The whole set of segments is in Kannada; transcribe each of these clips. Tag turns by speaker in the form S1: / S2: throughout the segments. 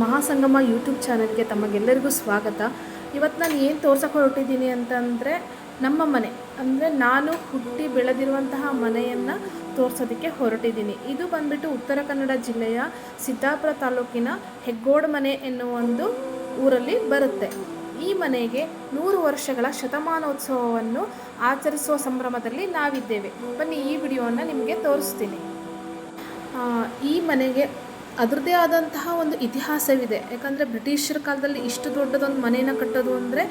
S1: ಮಹಾಸಂಗಮ ಯೂಟ್ಯೂಬ್ ಚಾನಲ್ಗೆ ತಮಗೆಲ್ಲರಿಗೂ ಸ್ವಾಗತ. ಇವತ್ತು ನಾನು ಏನು ತೋರ್ಸಕ್ಕೆ ಹೊರಟಿದ್ದೀನಿ ಅಂತಂದರೆ, ನಮ್ಮ ಮನೆ, ಅಂದರೆ ನಾನು ಹುಟ್ಟಿ ಬೆಳೆದಿರುವಂತಹ ಮನೆಯನ್ನು ತೋರ್ಸೋದಕ್ಕೆ ಹೊರಟಿದ್ದೀನಿ. ಇದು ಬಂದ್ಬಿಟ್ಟು ಉತ್ತರ ಕನ್ನಡ ಜಿಲ್ಲೆಯ ಸಿದ್ದಾಪುರ ತಾಲೂಕಿನ ಹೆಗ್ಗೋಡ ಮನೆ ಎನ್ನುವ ಒಂದು ಊರಲ್ಲಿ ಬರುತ್ತೆ. ಈ ಮನೆಗೆ ನೂರು ವರ್ಷಗಳ ಶತಮಾನೋತ್ಸವವನ್ನು ಆಚರಿಸುವ ಸಂಭ್ರಮದಲ್ಲಿ ನಾವಿದ್ದೇವೆ. ಬನ್ನಿ, ಈ ವಿಡಿಯೋವನ್ನು ನಿಮಗೆ ತೋರಿಸ್ತೀನಿ. ಈ ಮನೆಗೆ ಅದರದ್ದೇ ಆದಂತಹ ಒಂದು ಇತಿಹಾಸವಿದೆ. ಯಾಕಂದರೆ ಬ್ರಿಟಿಷರ ಕಾಲದಲ್ಲಿ ಇಷ್ಟು ದೊಡ್ಡದೊಂದು ಮನೆಯನ್ನು ಕಟ್ಟೋದು ಅಂದರೆ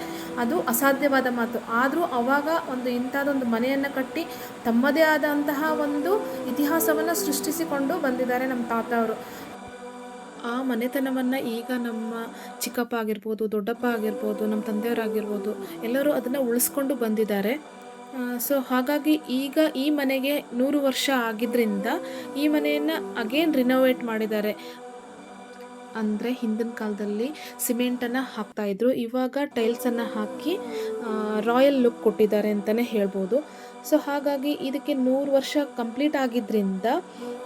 S1: ಅದು ಅಸಾಧ್ಯವಾದ ಮಾತು. ಆದರೂ ಅವಾಗ ಒಂದು ಇಂಥದ್ದೊಂದು ಮನೆಯನ್ನು ಕಟ್ಟಿ ತಮ್ಮದೇ ಆದಂತಹ ಒಂದು ಇತಿಹಾಸವನ್ನು ಸೃಷ್ಟಿಸಿಕೊಂಡು ಬಂದಿದ್ದಾರೆ ನಮ್ಮ ತಾತ ಅವರು. ಆ ಮನೆತನವನ್ನು ಈಗ ನಮ್ಮ ಚಿಕ್ಕಪ್ಪ ಆಗಿರ್ಬೋದು, ದೊಡ್ಡಪ್ಪ ಆಗಿರ್ಬೋದು, ನಮ್ಮ ತಂದೆಯವರಾಗಿರ್ಬೋದು ಎಲ್ಲರೂ ಅದನ್ನು ಉಳಿಸ್ಕೊಂಡು ಬಂದಿದ್ದಾರೆ. ಸೊ ಹಾಗಾಗಿ ಈಗ ಈ ಮನೆಗೆ ನೂರು ವರ್ಷ ಆಗಿದ್ದರಿಂದ ಈ ಮನೆಯನ್ನು ಅಗೇನ್ ರಿನೋವೇಟ್ ಮಾಡಿದ್ದಾರೆ. ಅಂದರೆ ಹಿಂದಿನ ಕಾಲದಲ್ಲಿ ಸಿಮೆಂಟನ್ನು ಹಾಕ್ತಾಯಿದ್ರು ಇವಾಗ ಟೈಲ್ಸನ್ನು ಹಾಕಿ ರಾಯಲ್ ಲುಕ್ ಕೊಟ್ಟಿದ್ದಾರೆ ಅಂತಲೇ ಹೇಳ್ಬೋದು. ಸೊ ಹಾಗಾಗಿ ಇದಕ್ಕೆ ನೂರು ವರ್ಷ ಕಂಪ್ಲೀಟ್ ಆಗಿದ್ದರಿಂದ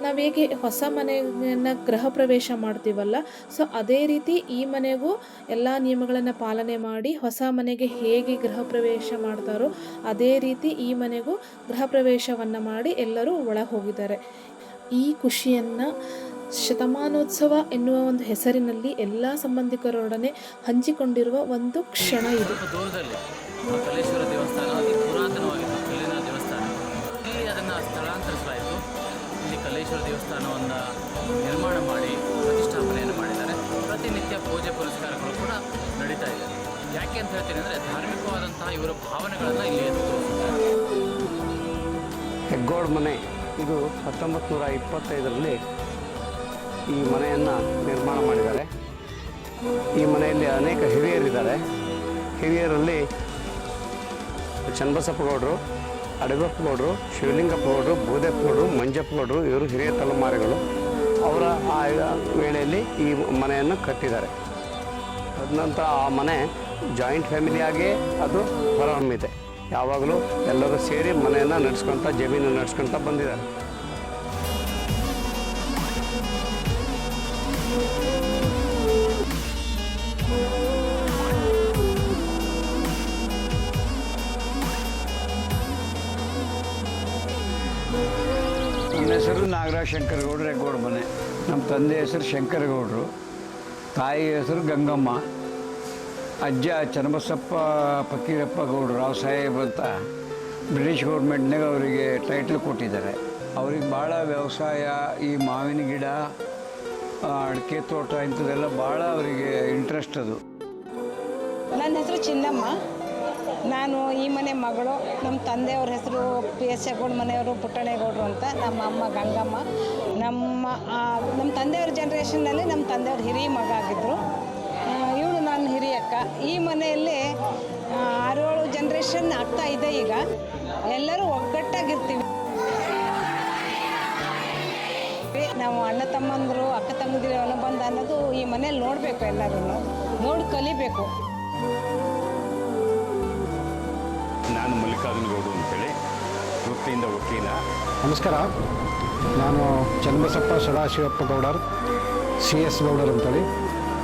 S1: ನಾವು ಹೇಗೆ ಹೊಸ ಮನೆಯನ್ನು ಗೃಹ ಪ್ರವೇಶ ಮಾಡ್ತೀವಲ್ಲ, ಸೊ ಅದೇ ರೀತಿ ಈ ಮನೆಗೂ ಎಲ್ಲ ನಿಯಮಗಳನ್ನು ಪಾಲನೆ ಮಾಡಿ ಹೊಸ ಮನೆಗೆ ಹೇಗೆ ಗೃಹ ಪ್ರವೇಶ ಮಾಡ್ತಾರೋ ಅದೇ ರೀತಿ ಈ ಮನೆಗೂ ಗೃಹ ಪ್ರವೇಶವನ್ನು ಮಾಡಿ ಎಲ್ಲರೂ ಒಳ ಹೋಗಿದ್ದಾರೆ. ಈ ಖುಷಿಯನ್ನು ಶತಮಾನೋತ್ಸವ ಎನ್ನುವ ಒಂದು ಹೆಸರಿನಲ್ಲಿ ಎಲ್ಲ ಸಂಬಂಧಿಕರೊಡನೆ ಹಂಚಿಕೊಂಡಿರುವ ಒಂದು ಕ್ಷಣ ಇದು.
S2: ದೇವಸ್ಥಾನ ಕಲ್ಲೇಶ್ವರ ದೇವಸ್ಥಾನವನ್ನು ನಿರ್ಮಾಣ ಮಾಡಿ ಪ್ರತಿಷ್ಠಾಪನೆಯನ್ನು ಮಾಡಿದ್ದಾರೆ. ಪ್ರತಿನಿತ್ಯ ಪೂಜೆ ಪುರಸ್ಕಾರಗಳು ಕೂಡ ನಡೀತಾ ಇದೆ. ಯಾಕೆ ಅಂತ ಹೇಳ್ತೀನಿ ಅಂದರೆ ಧಾರ್ಮಿಕವಾದಂತಹ ಇವರ ಭಾವನೆಗಳನ್ನು ಇಲ್ಲಿ
S3: ಹೆಗ್ಗೋಡ್ ಮನೆ, ಇದು ಹತ್ತೊಂಬತ್ತು ನೂರ ಇಪ್ಪತ್ತೈದರಲ್ಲಿ ಈ ಮನೆಯನ್ನು ನಿರ್ಮಾಣ ಮಾಡಿದ್ದಾರೆ. ಈ ಮನೆಯಲ್ಲಿ ಅನೇಕ ಹಿರಿಯರಿದ್ದಾರೆ. ಹಿರಿಯರಲ್ಲಿ ಚನ್ನಬಸಪ್ಪ ಗೌಡರು ಅಡಗಪ್ಪ ಗೌಡರು, ಶಿವಲಿಂಗಪ್ಪ ಗೌಡರು ಭೂದೇಪ್ಪ ಗೌಡರು, ಮಂಜಪ್ಪ ಗೌಡರು, ಇವರು ಹಿರಿಯ ತಲೆಮಾರಿಗಳು. ಅವರ ಆ ವೇಳೆಯಲ್ಲಿ ಈ ಮನೆಯನ್ನು ಕಟ್ಟಿದ್ದಾರೆ. ಅದನಂತರ ಆ ಮನೆ ಜಾಯಿಂಟ್ ಫ್ಯಾಮಿಲಿಯಾಗೇ ಅದು ಹೊರಹೊಮ್ಮಿದೆ. ಯಾವಾಗಲೂ ಎಲ್ಲರೂ ಸೇರಿ ಮನೆಯನ್ನು ನಡೆಸ್ಕೊತ ಜಮೀನು ನಡೆಸ್ಕೊತ ಬಂದಿದ್ದಾರೆ.
S4: ನಾಗರಾಜ್ ಶಂಕರಗೌಡ್ರು ಹೆಗ್ಗೋಡು ಮನೆ. ನಮ್ಮ ತಂದೆ ಹೆಸರು ಶಂಕರಗೌಡರು. ತಾಯಿ ಹೆಸರು ಗಂಗಮ್ಮ. ಅಜ್ಜ ಚನ್ನಬಸಪ್ಪ, ಫಕೀರಪ್ಪ ಗೌಡ್ರು, ರಾವ್ ಸಾಹೇಬ್ ಅಂತ ಬ್ರಿಟಿಷ್ ಗೌರ್ಮೆಂಟ್ನಾಗ ಅವರಿಗೆ ಟೈಟ್ಲ್ ಕೊಟ್ಟಿದ್ದಾರೆ. ಅವ್ರಿಗೆ ಭಾಳ ವ್ಯವಸಾಯ, ಈ ಮಾವಿನ ಗಿಡ ಅಡಿಕೆ ತೋಟ ಇಂಥದ್ದೆಲ್ಲ ಭಾಳ ಅವರಿಗೆ ಇಂಟ್ರೆಸ್ಟ್ ಅದು.
S5: ನನ್ನ ಹೆಸರು ಚಿನ್ನಮ್ಮ. ನಾನು ಈ ಮನೆ ಮಗಳು, ನಮ್ಮ ತಂದೆಯವ್ರ ಹೆಸರು ಪಿ ಎಸ್ ಎಗೌಡ ಮನೆಯವರು ಪುಟ್ಟಣೇಗೌಡರು ಅಂತ, ನಮ್ಮ ಅಮ್ಮ ಗಂಗಮ್ಮ. ನಮ್ಮ ನಮ್ಮ ತಂದೆಯವ್ರ ಜನ್ರೇಷನ್ನಲ್ಲಿ ನಮ್ಮ ತಂದೆಯವ್ರ ಹಿರಿಯ ಮಗ ಆಗಿದ್ದರು ಇವಳು ನನ್ನ ಹಿರಿಯಕ್ಕ ಈ ಮನೆಯಲ್ಲಿ ಆರೇಳು ಜನ್ರೇಷನ್ ಆಗ್ತಾ ಇದೆ ಈಗ. ಎಲ್ಲರೂ ಒಗ್ಗಟ್ಟಾಗಿರ್ತೀವಿ. ನಾವು ಅಣ್ಣ ತಮ್ಮಂದರು, ಅಕ್ಕ ತಂಗಿದಿರ ಅನುಬಂಧ ಅನ್ನೋದು ಈ ಮನೇಲಿ ನೋಡಬೇಕು ಎಲ್ಲರೂ ನೋಡಿ ಕಲಿಬೇಕು.
S6: ನಾನು ಮಲ್ಲಿಕಾರ್ಜುನ ಅಂತ ಅಂತೇಳಿ ವೃತ್ತಿಯಿಂದ ವಕೀಲ.
S7: ನಮಸ್ಕಾರ. ನಾನು ಚನ್ನಬಸಪ್ಪ ಸದಾಶಿವಪ್ಪ ಗೌಡರ್ ಸಿ ಎಸ್ ಗೌಡರ್ ಅಂತೇಳಿ.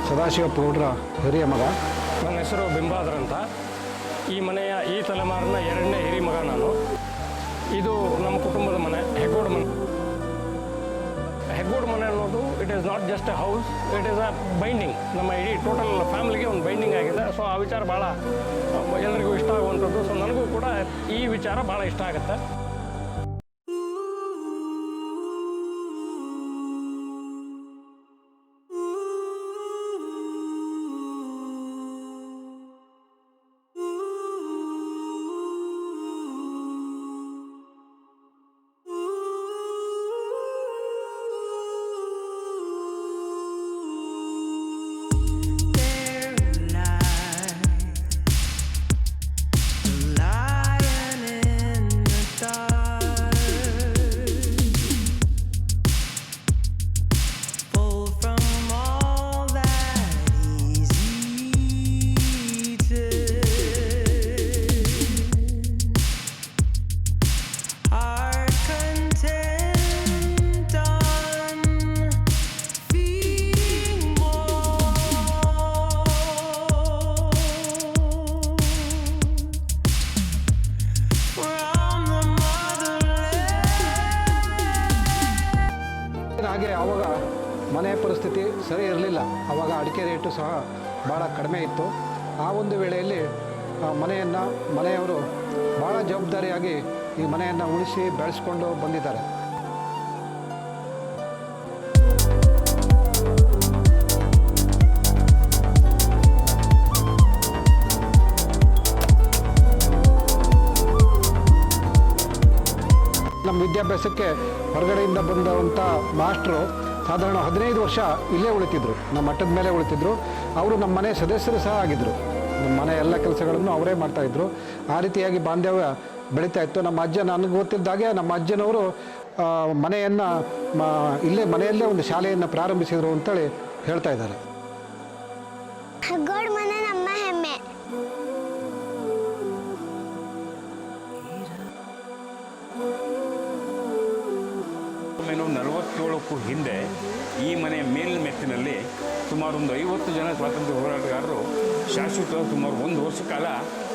S7: ಸದಾಶಿವಪ್ಪ ಗೌಡರ ಹಿರಿಯ ಮಗ.
S8: ನನ್ನ ಹೆಸರು ಬಿಂಬಾದರ್ ಅಂತ. ಈ ಮನೆಯ ಈ ತಲೆಮಾರಿನ ಎರಡನೇ ಹಿರಿ ಮಗ ನಾನು. ಇದು ನಮ್ಮ ಕುಟುಂಬದ ಮನೆ ಹೆಗೋಡ್ ಮನೆ ಹೆಗ್ಗೋಡು ಮನೆ. ಅನ್ನೋದು it is not just a house it is a binding ನಮ್ಮ ಇಡೀ ಟೋಟಲ್ ಫ್ಯಾಮಿಲಿಗೆ ಒಂದು ಬೈಂಡಿಂಗ್ ಆಗಿದೆ. ಸೊ ಆ ವಿಚಾರ ಭಾಳ ಎಲ್ಲರಿಗೂ ಇಷ್ಟ ಆಗುವಂಥದ್ದು. ಸೊ ನನಗೂ ಕೂಡ ಈ ವಿಚಾರ ಭಾಳ ಇಷ್ಟ ಆಗುತ್ತೆ.
S7: ಸರಿ ಇರಲಿಲ್ಲ. ಆವಾಗ ಅಡಿಕೆ ರೇಟು ಸಹ ಭಾಳ ಕಡಿಮೆ ಇತ್ತು. ಆ ಒಂದು ವೇಳೆಯಲ್ಲಿ ಮನೆಯನ್ನು, ಮನೆಯವರು ಭಾಳ ಜವಾಬ್ದಾರಿಯಾಗಿ ಈ ಮನೆಯನ್ನು ಉಳಿಸಿ ಬೆಳೆಸ್ಕೊಂಡು ಬಂದಿದ್ದಾರೆ. ನಮ್ಮ ವಿದ್ಯಾಭ್ಯಾಸಕ್ಕೆ ಹೊರಗಡೆಯಿಂದ ಬಂದಂಥ ಮಾಸ್ಟ್ರು ಸಾಧಾರಣ ಹದಿನೈದು ವರ್ಷ ಇಲ್ಲೇ ಉಳಿತಿದ್ರು. ನಮ್ಮ ಮಠದ ಮೇಲೆ ಉಳಿತಿದ್ರು. ಅವರು ನಮ್ಮ ಮನೆ ಸದಸ್ಯರು ಸಹ ಆಗಿದ್ದರು ನಮ್ಮ ಮನೆ ಎಲ್ಲ ಕೆಲಸಗಳನ್ನು ಅವರೇ ಮಾಡ್ತಾಯಿದ್ರು ಆ ರೀತಿಯಾಗಿ ಬಾಂಧವ್ಯ ಬೆಳೀತಾ ಇತ್ತು. ನಮ್ಮ ಅಜ್ಜ ನನಗೆ ಗೊತ್ತಿದ್ದಾಗೆ ನಮ್ಮ ಅಜ್ಜನವರು ಮನೆಯನ್ನು ಇಲ್ಲೇ ಮನೆಯಲ್ಲೇ ಒಂದು ಶಾಲೆಯನ್ನು ಪ್ರಾರಂಭಿಸಿದರು ಅಂತೇಳಿ ಹೇಳ್ತಾ ಇದ್ದಾರೆ.
S2: ನಮ್ಮ ಹೆಮ್ಮೆ.
S6: ನಲವತ್ತೇಳಕ್ಕೂ ಹಿಂದೆ ಈ ಮನೆ ಮೇಲ್ಮೆತ್ತಿನಲ್ಲಿ ಸುಮಾರು ಒಂದು ಐವತ್ತು ಜನ ಸ್ವಾತಂತ್ರ್ಯ ಹೋರಾಟಗಾರರು ಶಾಶ್ವತ ಸುಮಾರು ಒಂದು ವರ್ಷ ಕಾಲ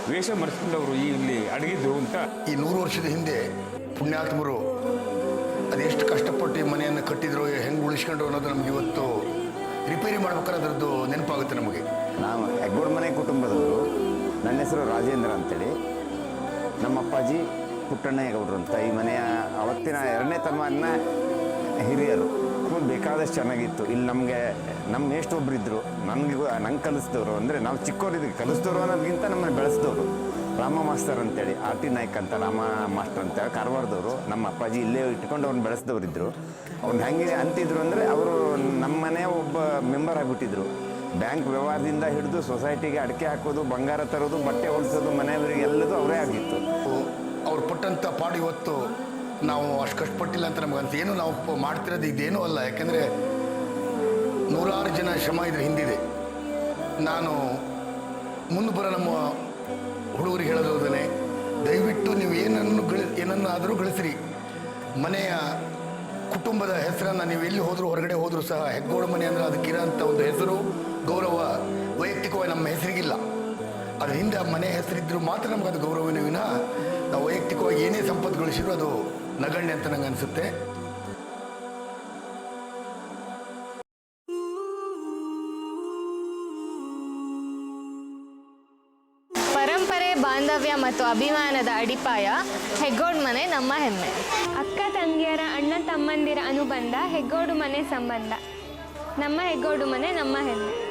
S6: ವೇಷ ಮರೆಸಿಕೊಂಡವರು ಈ ಇಲ್ಲಿ ಅಡಗಿದ್ರು ಅಂತ
S9: ಈ ನೂರು ವರ್ಷದ ಹಿಂದೆ ಪುಣ್ಯಾತ್ಮರು ಅದೆಷ್ಟು ಕಷ್ಟಪಟ್ಟು ಈ ಮನೆಯನ್ನು ಕಟ್ಟಿದ್ರು ಹೆಂಗೆ ಉಳಿಸ್ಕೊಂಡು ಅನ್ನೋದು ನಮ್ಗೆ ಇವತ್ತು ರಿಪೇರಿ ಮಾಡ್ಬೇಕಾದ್ರದ್ದು ಅದರದ್ದು ನೆನಪಾಗುತ್ತೆ ನಮಗೆ.
S10: ನಾವು ಹೆಗ್ಗೋಡ್ ಮನೆ ಕುಟುಂಬದವರು ನನ್ನ ಹೆಸರು ರಾಜೇಂದ್ರ ಅಂತೇಳಿ. ನಮ್ಮ ಅಪ್ಪಾಜಿ ಪುಟ್ಟಣ್ಣಯ್ಯಗೌಡರು ಅಂತ ಈ ಮನೆಯ ಅವತ್ತಿನ ಎರಡನೇ ತಮ್ಮನ ಹಿರಿಯರು ಸ್ಕೂಲ್ ಬೇಕಾದಷ್ಟು ಚೆನ್ನಾಗಿತ್ತು. ಇಲ್ಲಿ ನಮಗೆ ನಮ್ಮ ಎಷ್ಟು ಒಬ್ರು ಇದ್ದರು ನನಗೆ, ನಂಗೆ ಕಲಿಸಿದವರು, ಅಂದರೆ ನಾವು ಚಿಕ್ಕವರಿದ್ದೀವಿ ಕಲಿಸಿದವರು ಅನ್ನೋದಕ್ಕಿಂತ ನಮ್ಮನ್ನು ಬೆಳೆಸಿದವರು. ರಾಮ ಮಾಸ್ತರ್ ಅಂತೇಳಿ, ಆರ್ ಟಿ ನಾಯ್ಕ್ ಅಂತ ರಾಮ ಮಾಸ್ಟರ್ ಅಂತ ಕಾರವಾರದವರು, ನಮ್ಮ ಅಪ್ಪಾಜಿ ಇಲ್ಲೇ ಇಟ್ಕೊಂಡು ಅವ್ರನ್ನ ಬೆಳೆಸಿದವರು ಇದ್ದರು ಅವ್ರನ್ನ ಹೆಂಗೆ ಅಂತಿದ್ರು ಅಂದರೆ ಅವರು ನಮ್ಮನೆ ಒಬ್ಬ ಮೆಂಬರ್ ಆಗಿಬಿಟ್ಟಿದ್ರು. ಬ್ಯಾಂಕ್ ವ್ಯವಹಾರದಿಂದ ಹಿಡಿದು ಸೊಸೈಟಿಗೆ ಅಡಿಕೆ ಹಾಕೋದು, ಬಂಗಾರ ತರೋದು, ಬಟ್ಟೆ ಹೊಲಿಸೋದು ಮನೆಯವರಿಗೆ ಎಲ್ಲದೂ ಅವರೇ ಆಗಿತ್ತು.
S9: ಅವ್ರು ಪಟ್ಟಂಥ ಪಾಡಿ ಇವತ್ತು ನಾವು ಅಷ್ಟು ಕಷ್ಟಪಟ್ಟಿಲ್ಲ ಅಂತ ನಮ್ಗೆ ಅಂತ ಏನು ನಾವು ಮಾಡ್ತಿರೋದು ಇದೇನು ಅಲ್ಲ. ಯಾಕೆಂದರೆ ನೂರಾರು ಜನ ಶ್ರಮ ಇದ್ರ ಹಿಂದಿದೆ. ನಾನು ಮುಂದೆ ಬರೋ ನಮ್ಮ ಹುಡುಗರಿಗೆ ಹೇಳೋದೋದನೆ ದಯವಿಟ್ಟು ನೀವು ಏನನ್ನು ಏನನ್ನಾದರೂ ಗಳಿಸ್ರಿ. ಮನೆಯ ಕುಟುಂಬದ ಹೆಸರನ್ನು ನೀವು ಎಲ್ಲಿ ಹೋದರೂ, ಹೊರಗಡೆ ಹೋದರೂ ಸಹ, ಹೆಗ್ಗೋಡು ಮನೆ ಅಂದರೆ ಅದಕ್ಕಿರೋಂಥ ಒಂದು ಹೆಸರು, ಗೌರವ ವೈಯಕ್ತಿಕವಾಗಿ ನಮ್ಮ ಹೆಸರಿಗಿಲ್ಲ. ಅದರಿಂದ ಮನೆ ಹೆಸರಿದ್ದರೂ ಮಾತ್ರ ನಮ್ಗೆ ಅದು ಗೌರವನೇ ವಿನ ನಾವು ವೈಯಕ್ತಿಕವಾಗಿ ಏನೇ ಸಂಪತ್ತು ಗಳಿಸಿದ್ರು ಅದು ನಗಣ್ಯ ಅಂತ ನಂಗೆ ಅನಿಸುತ್ತೆ.
S2: ಪರಂಪರೆ ಬಾಂಧವ್ಯ ಮತ್ತು ಅಭಿಮಾನದ ಅಡಿಪಾಯ ಹೆಗ್ಗೋಡ್ ಮನೆ ನಮ್ಮ ಹೆಮ್ಮೆ.
S11: ಅಕ್ಕ ತಂಗಿಯರ ಅಣ್ಣ ತಮ್ಮಂದಿರ ಅನುಬಂಧ ಹೆಗ್ಗೋಡು ಮನೆ ಸಂಬಂಧ. ನಮ್ಮ ಹೆಗ್ಗೋಡು ಮನೆ ನಮ್ಮ ಹೆಮ್ಮೆ.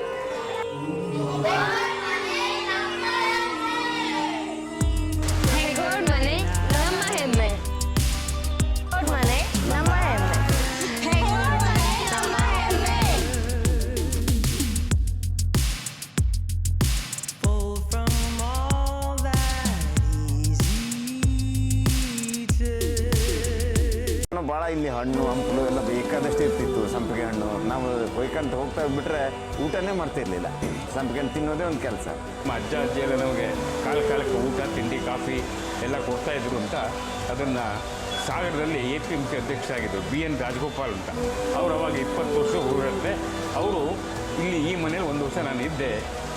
S10: ಊಟನೇ ಮಾಡ್ತಿರ್ಲಿಲ್ಲ. ಸಂಪಿಗೆ ತಿನ್ನೋದೇ ಒಂದು ಕೆಲಸ.
S6: ನಮ್ಮ ಅಜ್ಜ ಎಲ್ಲ ನಮಗೆ ಕಾಲ ಕಾಲಕ್ಕೆ ಊಟ, ತಿಂಡಿ, ಕಾಫಿ ಎಲ್ಲ ಕೊಡ್ತಾ ಇದ್ರು ಅಂತ ಅದನ್ನು ಸಾಗರದಲ್ಲಿ ಎ ಪಿ ಎಂ ಸಿ ಅಧ್ಯಕ್ಷರಾಗಿದ್ದರು ಬಿ ಎನ್ ರಾಜಗೋಪಾಲ್ ಅಂತ. ಅವರು ಅವಾಗ ಇಪ್ಪತ್ತು ವರ್ಷ ಊರತ್ತೆ ಅವರು ಇಲ್ಲಿ ಈ ಮನೇಲಿ ಒಂದು ವರ್ಷ ನಾನು ಇದ್ದೆ.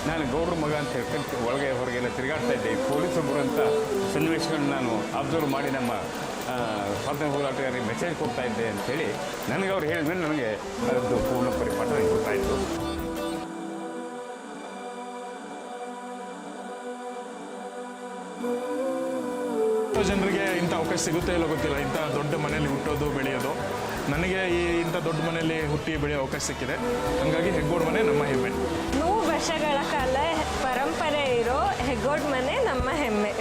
S6: ನಾನು ಗೌಡ್ರ ಮಗ ಅಂತ ಹೇಳ್ಕೊಂಡು ಒಳಗೆ ಹೊರಗೆಲ್ಲ ತಿರುಗಾಡ್ತಾ ಇದ್ದೆ. ಈ ಅಂತ ಸನ್ನಿವೇಶಗಳನ್ನ ನಾನು ಅಬ್ಸರ್ವ್ ಮಾಡಿ ನಮ್ಮ ಸ್ವಾತಂತ್ರ್ಯ ಹೋರಾಟಗಾರರಿಗೆ ಮೆಸೇಜ್ ಕೊಡ್ತಾ ಇದ್ದೆ ಅಂತೇಳಿ ನನಗೆ ಅವ್ರು ಹೇಳಿದ್ಮೇಲೆ ನನಗೆ ಅದರದ್ದು ಪೂರ್ಣ ಪರಿಪಾಠ ಕೊಡ್ತಾ ಗೊತ್ತಾಯಿತು.
S12: ಜನರಿಗೆ ಇಂಥ ಅವಕಾಶ ಸಿಗುತ್ತೆ ಇಲ್ಲೋ ಗೊತ್ತಿಲ್ಲ. ಇಂಥ ದೊಡ್ಡ ಮನೆಯಲ್ಲಿ ಹುಟ್ಟೋದು ಬೆಳೆಯೋದು. ನನಗೆ ಈ ಇಂಥ ದೊಡ್ಡ ಮನೆಯಲ್ಲಿ ಹುಟ್ಟಿ ಬೆಳೆಯೋ ಅವಕಾಶ ಸಿಕ್ಕಿದೆ. ಹಾಗಾಗಿ ಹೆಗ್ಗೋಡ್ ಮನೆ ನಮ್ಮ ಹೆಮ್ಮೆ.
S11: ನೂರು ವರ್ಷಗಳ ಕಾಲ ಪರಂಪರೆ ಇರೋ ಹೆಗ್ಗೋಡ್ ಮನೆ ನಮ್ಮ ಹೆಮ್ಮೆ.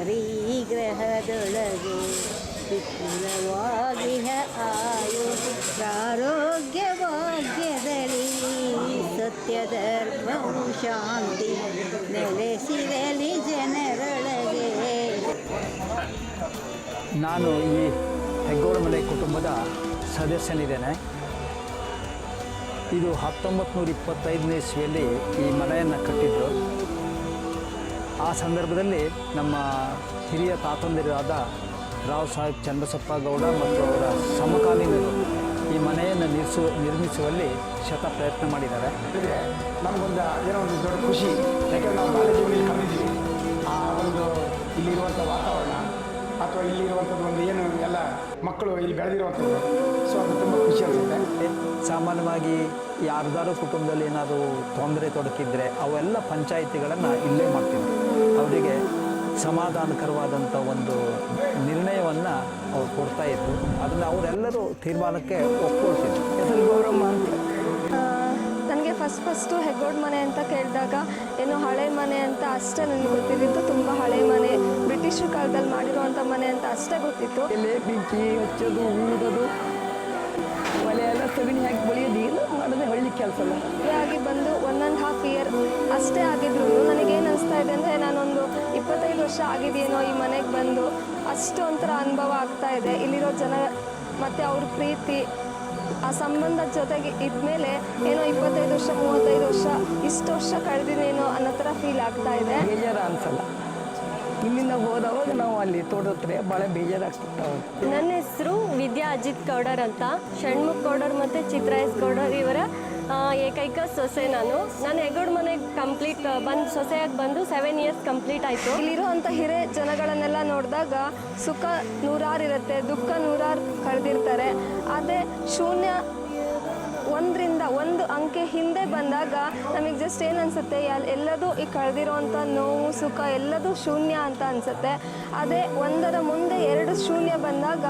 S13: ಸಕಲರೀ ಗ್ರಹದೊಳಗೆ ವಿಪುಲವಾಗಿ ಆಯು ಆರೋಗ್ಯ ಭಾಗ್ಯದಲ್ಲಿ ಸತ್ಯ ಧರ್ಮವು ಶಾಂತಿ ನೆಲೆಸಿರಲಿ ಜನರೊಳಗೆ.
S14: ನಾನು ಈ ಹೆಗ್ಗೋಡಮನೆ ಕುಟುಂಬದ ಸದಸ್ಯನಿದ್ದೇನೆ. ಇದು ಹತ್ತೊಂಬತ್ತು ನೂರ ಇಪ್ಪತ್ತೈದನೇ ಇಸ್ವಿಯಲ್ಲಿ ಈ ಮನೆಯನ್ನು ಕಟ್ಟಿದ್ದು ಆ ಸಂದರ್ಭದಲ್ಲಿ ನಮ್ಮ ಹಿರಿಯ ತಾತಂದಿರಾದ ರಾವ್ ಸಾಹೇಬ್ ಚಂದ್ರಸಪ್ಪ ಗೌಡ ಮತ್ತು ಅವರ ಸಮಕಾಲೀನರು ಈ ಮನೆಯನ್ನು ನಿರ್ಸು ನಿರ್ಮಿಸುವಲ್ಲಿ ಶತ ಪ್ರಯತ್ನ ಮಾಡಿದ್ದಾರೆ.
S7: ನಮಗೊಂದು ಏನೋ ಒಂದು ದೊಡ್ಡ ಖುಷಿ. ಯಾಕಂದರೆ ನಾವು ಕಾಲೇಜು ಆ ಒಂದು ಇಲ್ಲಿರುವಂಥ ವಾತಾವರಣ
S15: ಅಥವಾ ಇಲ್ಲಿರುವಂಥದ್ದು ಒಂದು ಏನು ಎಲ್ಲ ಮಕ್ಕಳು ಇಲ್ಲಿ ಬೆಳೆದಿರುವಂಥದ್ದು ಸೊ ಅದು ತುಂಬ ಖುಷಿ ಅನಿಸುತ್ತೆ.
S14: ಸಾಮಾನ್ಯವಾಗಿ ಯಾರ್ದಾರು ಕುಟುಂಬದಲ್ಲಿ ಏನಾದರೂ ತೊಂದರೆ ತೊಡಕಿದ್ರೆ ಅವೆಲ್ಲ ಪಂಚಾಯಿತಿಗಳನ್ನು ಇಲ್ಲೇ ಮಾಡ್ತಿದ್ರು ಅವರಿಗೆ ಸಮಾಧಾನಕರವಾದಂಥ ಒಂದು ನಿರ್ಣಯವನ್ನು ಅವ್ರು ಕೊಡ್ತಾ ಇದ್ರು. ಅದನ್ನು ಅವರೆಲ್ಲರೂ ತೀರ್ಮಾನಕ್ಕೆ ಒಪ್ಕೊಳ್ತಿದ್ರು.
S5: ಹೆಸರು ಗೌರಮ್ಮ ಅಂತ.
S11: ನನಗೆ ಫಸ್ಟ್ ಫಸ್ಟು ಹೆಗ್ಗೋಡ್ ಮನೆ ಅಂತ ಕೇಳಿದಾಗ ಏನು ಹಳೆ ಮನೆ ಅಂತ ಅಷ್ಟೇ ನನಗೆ ಗೊತ್ತಿದ್ದಿತ್ತು ತುಂಬ ಹಳೆ ಮನೆ. ಬ್ರಿಟಿಷ್ ಕಾಲದಲ್ಲಿ ಮಾಡಿರುವಂಥ ಮನೆ ಅಂತ ಅಷ್ಟೇ ಗೊತ್ತಿತ್ತು.
S5: ಎಲೆ ಬೆಂಕಿ ಹಚ್ಚೋದು ಊದೋದು ಕೆಲಸ
S11: ಆಗಿ ಬಂದು ಒನ್ ಆ್ಯಂಡ್ ಹಾಫ್ ಇಯರ್ ಅಷ್ಟೇ ಆಗಿದ್ರು. ನನಗೇನು ಅನಿಸ್ತಾ ಇದೆ ಅಂದರೆ ನಾನೊಂದು ಇಪ್ಪತ್ತೈದು ವರ್ಷ ಆಗಿದೆಯೇನೋ ಈ ಮನೆಗೆ ಬಂದು ಅಷ್ಟು ಒಂಥರ ಅನುಭವ ಆಗ್ತಾ ಇದೆ. ಇಲ್ಲಿರೋ ಜನ ಮತ್ತು ಅವ್ರ ಪ್ರೀತಿ ಆ ಸಂಬಂಧದ ಜೊತೆಗೆ ಇದ್ಮೇಲೆ ಏನೋ ಇಪ್ಪತ್ತೈದು ವರ್ಷ ಮೂವತ್ತೈದು ವರ್ಷ ಇಷ್ಟು ವರ್ಷ ಕಳೆದಿನೇನೋ ಅನ್ನೋ ಥರ ಫೀಲ್ ಆಗ್ತಾ ಇದೆ.
S5: ಬೇಜಾರು ಅನ್ಸಲ್ಲ. ಇಲ್ಲಿಂದ ಹೋದವಾಗ ನಾವು ಅಲ್ಲಿ ತೋಡತ್ರೆ ಬಹಳ ಭಾಳ ಬೇಜಾರಾಗ್ತಿರ್ತಾವೆ
S11: ನನ್ನ ಹೆಸರು ವಿದ್ಯಾ ಅಜಿತ್ ಗೌಡರ್ ಅಂತ. ಷಣ್ಮುಖ ಗೌಡರ್ ಮತ್ತು ಚಿತ್ರ ಎಸ್ ಗೌಡರ್ ಇವರ ಏಕೈಕ ಸೊಸೆ ನಾನು. ನಾನು ಹೆಗಡ್ ಮನೆ ಕಂಪ್ಲೀಟ್ ಬಂದು ಸೊಸೆಯಾಗಿ ಬಂದು ಸೆವೆನ್ ಇಯರ್ಸ್ ಕಂಪ್ಲೀಟ್ ಆಯಿತು. ಇಲ್ಲಿರುವಂಥ ಹಿರಿಯ ಜನಗಳನ್ನೆಲ್ಲ ನೋಡಿದಾಗ ಸುಖ ನೂರಾರು ಇರುತ್ತೆ, ದುಃಖ ನೂರಾರು ಕಳೆದಿರ್ತಾರೆ. ಅದೇ ಶೂನ್ಯ ಒಂದರಿಂದ ಒಂದು ಅಂಕೆ ಹಿಂದೆ ಬಂದಾಗ ನಮಗೆ ಜಸ್ಟ್ ಏನು ಅನಿಸುತ್ತೆ? ಎಲ್ಲದೂ ಈ ಕಳೆದಿರೋವಂಥ ನೋವು, ಸುಖ ಎಲ್ಲದೂ ಶೂನ್ಯ ಅಂತ ಅನಿಸುತ್ತೆ. ಅದೇ ಒಂದರ ಮುಂದೆ ಎರಡು ಶೂನ್ಯ ಬಂದಾಗ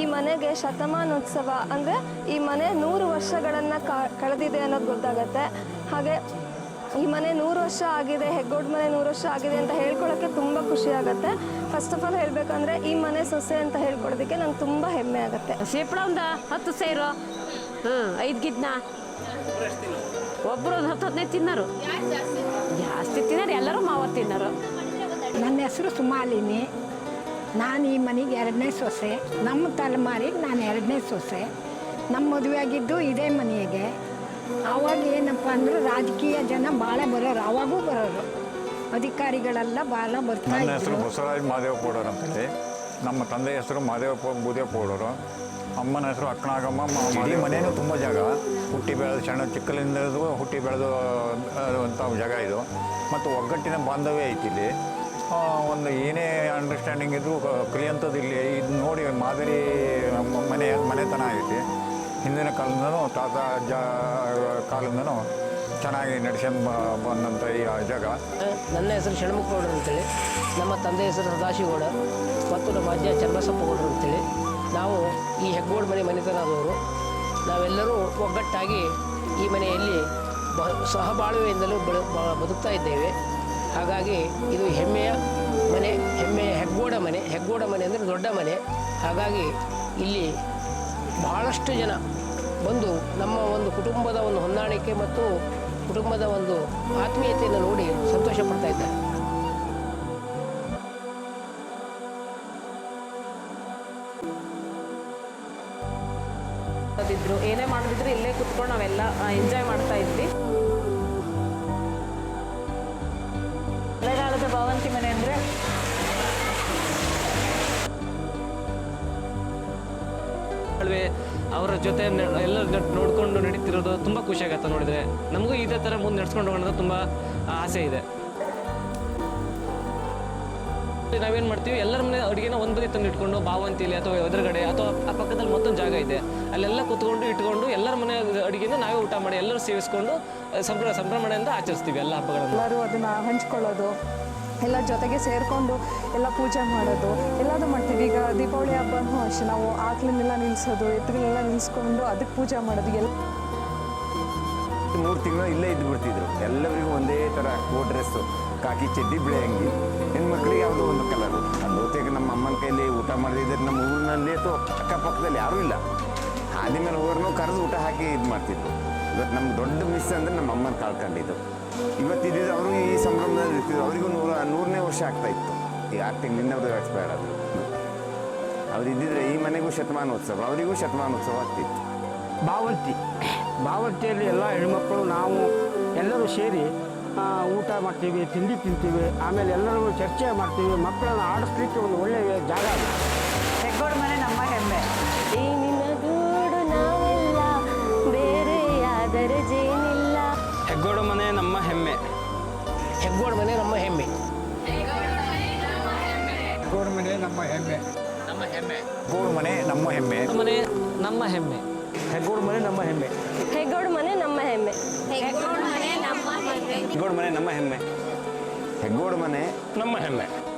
S11: ಈ ಮನೆಗೆ ಶತಮಾನೋತ್ಸವ ಅಂದರೆ ಈ ಮನೆ ನೂರು ವರ್ಷಗಳನ್ನು ಕಳೆದಿದೆ ಅನ್ನೋದು ಗೊತ್ತಾಗತ್ತೆ. ಹಾಗೆ ಈ ಮನೆ ನೂರು ವರ್ಷ ಆಗಿದೆ, ಹೆಗ್ಗೋಡ್ ಮನೆ ನೂರು ವರ್ಷ ಆಗಿದೆ ಅಂತ ಹೇಳ್ಕೊಳ್ಳೋಕ್ಕೆ ತುಂಬ ಖುಷಿ ಆಗುತ್ತೆ. ಫಸ್ಟ್ ಆಫ್ ಆಲ್ ಹೇಳಬೇಕಂದ್ರೆ ಈ ಮನೆ ಸೊಸೆ ಅಂತ ಹೇಳ್ಕೊಡೋದಕ್ಕೆ ನಂಗೆ ತುಂಬ ಹೆಮ್ಮೆ ಆಗುತ್ತೆ.
S16: ಸೇಪ್ಳ ಒಂದು ಹತ್ತು ಸೇರು. ಹ್ಞೂ ಐದು ಗಿದ್ನಾ ಒಬ್ರು ಹತ್ತು ಹದಿನೈದು ತಿನ್ನರು. ಜಾಸ್ತಿ ತಿನ್ನರು ಎಲ್ಲರೂ ಮಾವ ತಿನ್ನರು.
S5: ನನ್ನ ಹೆಸರು ಸುಮಾಲಿನಿ. ನಾನು ಈ ಮನೆಗೆ ಎರಡನೇ ಸೊಸೆ. ನಮ್ಮ ತಲೆಮಾರಿಗೆ ನಾನು ಎರಡನೇ ಸೊಸೆ. ನಮ್ಮ ಮದುವೆ ಆಗಿದ್ದು ಇದೇ ಮನೆಗೆ. ಆವಾಗ ಏನಪ್ಪ ಅಂದ್ರೆ ರಾಜಕೀಯ ಜನ ಭಾಳ ಬರೋರು ಅವಾಗೂ ಬರೋರು. ಅಧಿಕಾರಿಗಳೆಲ್ಲ ಭಾಳ ಬರ್ತಾರೆ
S4: ನನ್ನ ಹೆಸರು ಬಸವರಾಜ್ ಮಾದೇವ ಪೌಡರ್ ಅಂತೇಳಿ. ನಮ್ಮ ತಂದೆ ಹೆಸರು ಮಾದೇವಪ್ಪ ಬೂದೇವ ಪೌಡರು. ಅಮ್ಮನ ಹೆಸರು ಅಕ್ಕನಾಗಮ್ಮ ಇಡೀ ಮನೆಯೂ ತುಂಬ ಜಾಗ. ಹುಟ್ಟಿ ಬೆಳೆದು ಸಣ್ಣ ಚಿಕ್ಕಲಿಂದ ಹುಟ್ಟಿ ಬೆಳೆದು ಅಂತ ಜಾಗ ಇದು. ಮತ್ತು ಒಗ್ಗಟ್ಟಿನ ಬಾಂಧವ್ಯ ಐತಿ ಇಲ್ಲಿ. ಒಂದು ಏನೇ ಅಂಡರ್ಸ್ಟ್ಯಾಂಡಿಂಗ್ ಇದ್ದರೂ ಕಲಿಯಂಥದ್ದು ಇಲ್ಲಿ. ಇದು ನೋಡಿ ಮಾದರಿ ಮನೆ, ಮನೆತನ ಐತಿ. ಹಿಂದಿನ ಕಾಲದಿಂದನೂ, ತಾತ, ಅಜ್ಜ, ಕಾಲದಿಂದನೂ ಚೆನ್ನಾಗಿ ನಡೆಸ್ಕೊಂಡು ಬಂದಂಥ ಈ ಜಾಗ.
S17: ನನ್ನ ಹೆಸರು ಷಣ್ಮುಖಗೌಡರು ಅಂತೇಳಿ. ನಮ್ಮ ತಂದೆ ಹೆಸರು ಸದಾಶಿವಗೌಡ. ಮತ್ತು ನಮ್ಮ ಅಜ್ಜ ಚನ್ನಬಸಪ್ಪಗೌಡರು ಅಂತೇಳಿ. ನಾವು ಈ ಹೆಗ್ಗೋಡ್ ಮನೆ ಮನೆತನದವರು, ನಾವೆಲ್ಲರೂ ಒಗ್ಗಟ್ಟಾಗಿ ಈ ಮನೆಯಲ್ಲಿ ಬ, ಸಹಬಾಳ್ವೆಯಿಂದಲೂ ಬಳ ಬದುಕ್ತಾ ಇದ್ದೇವೆ. ಹಾಗಾಗಿ ಇದು ಹೆಮ್ಮೆಯ ಮನೆ, ಹೆಮ್ಮೆಯ ಹೆಗ್ಗೋಡ ಮನೆ ಹೆಗ್ಗೋಡ ಮನೆ ಅಂದರೆ ದೊಡ್ಡ ಮನೆ. ಹಾಗಾಗಿ ಇಲ್ಲಿ ಬಹಳಷ್ಟು ಜನ ಬಂದು ನಮ್ಮ ಒಂದು ಕುಟುಂಬದ ಒಂದು ಹೊಂದಾಣಿಕೆ ಮತ್ತು ಕುಟುಂಬದ ಒಂದು ಆತ್ಮೀಯತೆಯನ್ನು ನೋಡಿ ಸಂತೋಷ ಪಡ್ತಾ ಇದ್ದಾರೆ.
S16: ಇದ್ರು ಏನೇ ಮಾಡಿದ್ರು ಇಲ್ಲೇ ಕುತ್ಕೊಂಡು ನಾವೆಲ್ಲ ಎಂಜಾಯ್ ಮಾಡ್ತಾ ಇದ್ವಿ.
S5: ಮಳೆಗಾಲದ ಭವಂತಿ ಮನೆ ಅಂದರೆ?
S18: ಅವರ ಜೊತೆ ಎಲ್ಲ ನೋಡ್ಕೊಂಡು ನಡೀತಿರೋದು ತುಂಬ ಖುಷಿ ಆಗತ್ತೆ ನೋಡಿದ್ರೆ. ನಮಗೂ ಇದೇ ಥರ ಮುಂದೆ ನಡ್ಸ್ಕೊಂಡು ಹೋಗೋಣ ತುಂಬಾ ತುಂಬ ಆಸೆ ಇದೆ. ನಾವೇನು ಮಾಡ್ತೀವಿ? ಎಲ್ಲರ ಮನೆ ಅಡುಗೆನ ಒಂದು ಬದಿ ತಂದು ಇಟ್ಕೊಂಡು ಭಾವಂತಿಲಿ ಅಥವಾ ಎದುರುಗಡೆ ಅಥವಾ ಆ ಪಕ್ಕದಲ್ಲಿ ಮತ್ತೊಂದು ಜಾಗ ಇದೆ. ಅಲ್ಲೆಲ್ಲ ಕೂತ್ಕೊಂಡು ಇಟ್ಕೊಂಡು ಎಲ್ಲರ ಮನೆ ಅಡುಗೆನ ನಾವೇ ಊಟ ಮಾಡಿ ಎಲ್ಲರೂ ಸೇವಿಸ್ಕೊಂಡು ಸಂಭ್ರಮ ಸಂಭ್ರಮಣೆಯಿಂದ ಆಚರಿಸ್ತೀವಿ ಎಲ್ಲ ಹಬ್ಬಗಳನ್ನು.
S19: ಎಲ್ಲರೂ ಅದನ್ನು ಹಂಚ್ಕೊಳ್ಳೋದು ಎಲ್ಲ ಜೊತೆಗೆ ಸೇರಿಕೊಂಡು ಎಲ್ಲ ಪೂಜೆ ಮಾಡೋದು ಎಲ್ಲದೂ ಮಾಡ್ತೀವಿ. ಈಗ ದೀಪಾವಳಿ ಹಬ್ಬನೂ ಅಷ್ಟೇ ನಾವು ಆಕಳನ್ನೆಲ್ಲ ನಿಲ್ಲಿಸೋದು ಎತ್ತುಗಳನ್ನೆಲ್ಲ ನಿಲ್ಲಿಸ್ಕೊಂಡು ಅದಕ್ಕೆ ಪೂಜೆ ಮಾಡೋದು ಎಲ್ಲ.
S10: ಮೂರು ತಿಂಗಳು ಇಲ್ಲೇ ಇದ್ದು ಬಿಡ್ತಿದ್ರು ಎಲ್ಲರಿಗೂ ಒಂದೇ ಥರ ಕೋ ಡ್ರೆಸ್ಸು ಕಾಕಿ ಚಡ್ಡಿ ಬಿಳಿ ಅಂಗಿ. ಹೆಣ್ಮಕ್ಳಿಗೆ ಯಾವುದೋ ಒಂದು ಕಲರು. ಅದು ಬಹುತೇಕ ನಮ್ಮ ಅಮ್ಮನ ಕೈಯಲ್ಲಿ ಊಟ ಮಾಡಿದ್ರೆ ನಮ್ಮ ಊರಿನಲ್ಲಿ ಅಥವಾ ಅಕ್ಕಪಕ್ಕದಲ್ಲಿ ಯಾರೂ ಇಲ್ಲ. ಆದ್ಮೇಲೆ ಹೋಗೋರ್ನು ಕರೆದು ಊಟ ಹಾಕಿ ಇದು ಮಾಡ್ತಿದ್ರು. ಇವತ್ತು ನಮ್ಮ ದೊಡ್ಡ ಮಿಸ್ ಅಂದರೆ ನಮ್ಮ ಅಮ್ಮನ ಕಳ್ಕೊಂಡಿದ್ದು. ಇವತ್ತು ಅವರು ಈ ಸಂಭ್ರಮದಲ್ಲಿ ಇರ್ತಿದ್ರು. ಅವರಿಗೂ ನೂರ, ನೂರನೇ ವರ್ಷ ಆಗ್ತಾ ಇತ್ತು. ಈ ಆರು ತಿಂಗಳಿಂದ ಅವರು ಎಕ್ಸ್ಪೈರ್ ಆದರು. ಅವ್ರು ಇದ್ದಿದ್ರೆ ಈ ಮನೆಗೂ ಶತಮಾನೋತ್ಸವ, ಅವರಿಗೂ ಶತಮಾನೋತ್ಸವ ಆಗ್ತಿತ್ತು.
S15: ಬಾವಂತಿ ಬಾವಂತಿಯಲ್ಲಿ ಎಲ್ಲ ಹೆಣ್ಮಕ್ಳು, ನಾವು ಎಲ್ಲರೂ ಸೇರಿ ಊಟ ಮಾಡ್ತೀವಿ, ತಿಂಡಿ ತಿಂತೀವಿ, ಆಮೇಲೆ ಎಲ್ಲರೂ ಚರ್ಚೆ ಮಾಡ್ತೀವಿ, ಮಕ್ಕಳನ್ನು ಆಡಿಸ್ಲಿಕ್ಕೆ ಒಂದು ಒಳ್ಳೆಯ ಜಾಗ
S18: ನಮ್ಮ ಹೆಮ್ಮೆ.
S14: ಹೆಗ್ಗೋಡು ಮನೆ ನಮ್ಮ ಹೆಮ್ಮೆ.
S11: ಹೆಗ್ಗೋಡು ಮನೆ ನಮ್ಮ ಹೆಮ್ಮೆ.
S10: ಹೆಗ್ಗೋಡು ಮನೆ ನಮ್ಮ ಹೆಮ್ಮೆ. ಹೆಗ್ಗೋಡು ಮನೆ
S8: ನಮ್ಮ ಹೆಮ್ಮೆ.
S11: ಹೆಗ್ಗೋಡು